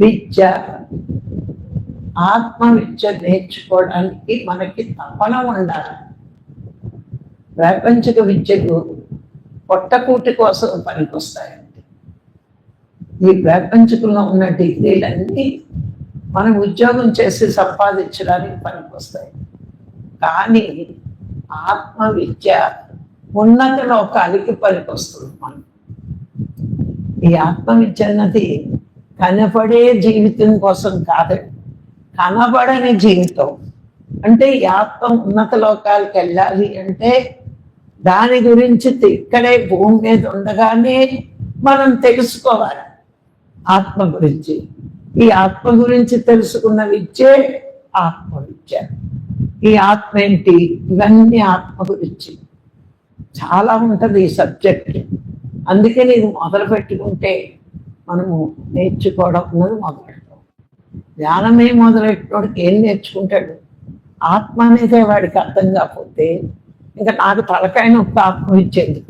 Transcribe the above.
విద్య ఆత్మ విద్య నేర్చుకోవడానికి మనకి తపన ఉండాలి. ప్రాపంచిక విద్యకు పొట్టకూటి కోసం పనికొస్తాయండి. ఈ ప్రాపంచికంలో ఉన్న డిగ్రీలన్నీ మనం ఉద్యోగం చేసి సంపాదించడానికి పనికొస్తాయి. కానీ ఆత్మ విద్య ఉన్నత లోకాలకి పనికొస్తుంది మనం ఈ ఆత్మ విద్య అన్నది కనపడే జీవితం కోసం కాదు. కనబడని జీవితం. అంటే ఆత్మ ఉన్నత లోకాలకు వెళ్ళాలి అంటే దాని గురించి ఇక్కడే భూమి మీద ఉండగానే మనం తెలుసుకోవాలి ఆత్మ గురించి. ఈ ఆత్మ గురించి తెలుసుకున్న విద్యే ఆత్మ విద్య ఈ ఆత్మ ఏంటి? ఇవన్నీ ఆత్మ గురించి. చాలా ఉంటుంది ఈ సబ్జెక్ట్. అందుకే నేను మొదలు పెట్టుకుంటే మనము నేర్చుకోవడం అన్నది మొదలెడతాం. ధ్యానమే మొదలెట్టినోడికి ఏం నేర్చుకుంటాడు? ఆత్మ అనేదే వాడికి అర్థం కాకపోతే ఇంకా నాకు తలకాయ నొప్పి ఆత్మ ఇచ్చేందుకు